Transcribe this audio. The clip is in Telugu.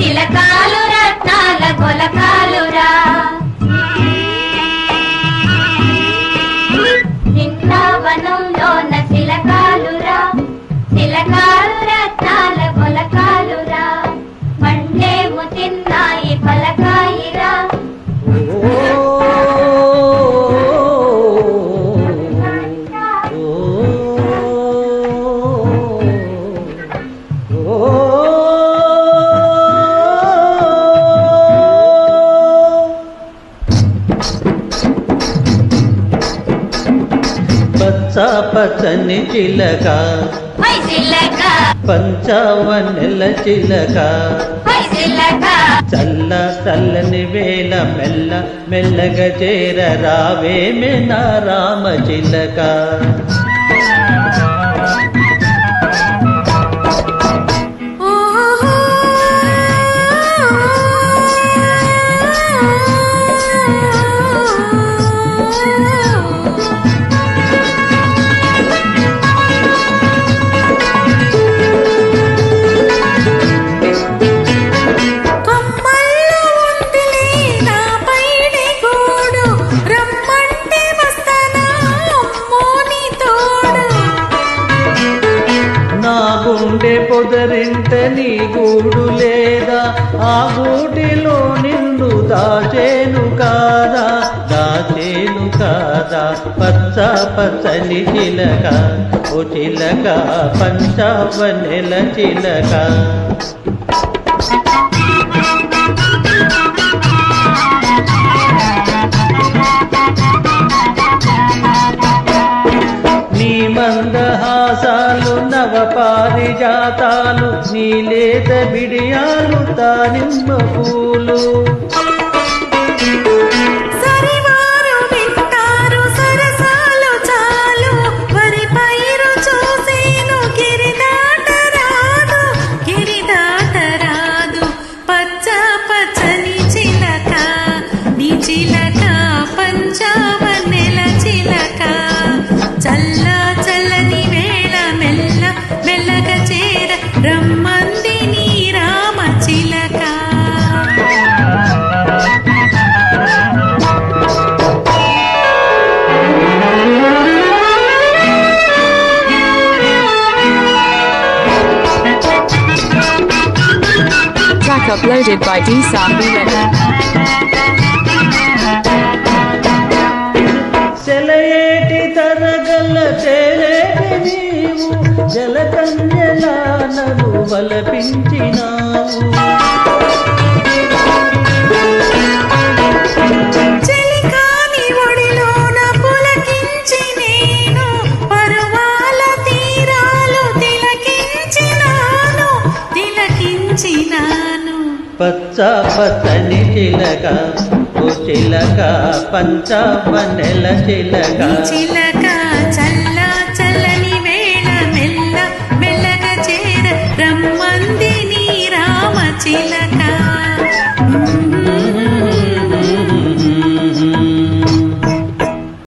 తిలకాలు రత్నాల కొలకాలురా నిన్న పచ్చ పచ్చని చిలక. హై చిలక. చల్ల చల్లని వేళ మెల్ల మెల్లగా చేర రావేమే నా రామ చిలక. గుండె నీ గూడు లేదా? ఆ గూటిలో నిన్ను దాచేను కాదా? దాచేను కాదా? పచ్చ పచ్చని చిలక ఓ చిలక పంచవనెల చిలక. నవ పారిజాతాలు నీలేత బిడియాలు తానిమ్మ పూలు. చిలక Track uploaded by D Ready. సెలయేటి తరగల తేలేటి నీవు జలకన్యల నలు వలపించినావు తిలకించినాను పచ్చ పచ్చని చిలక ఓ చిలక పంచవనెల చిలక. నీ చిలక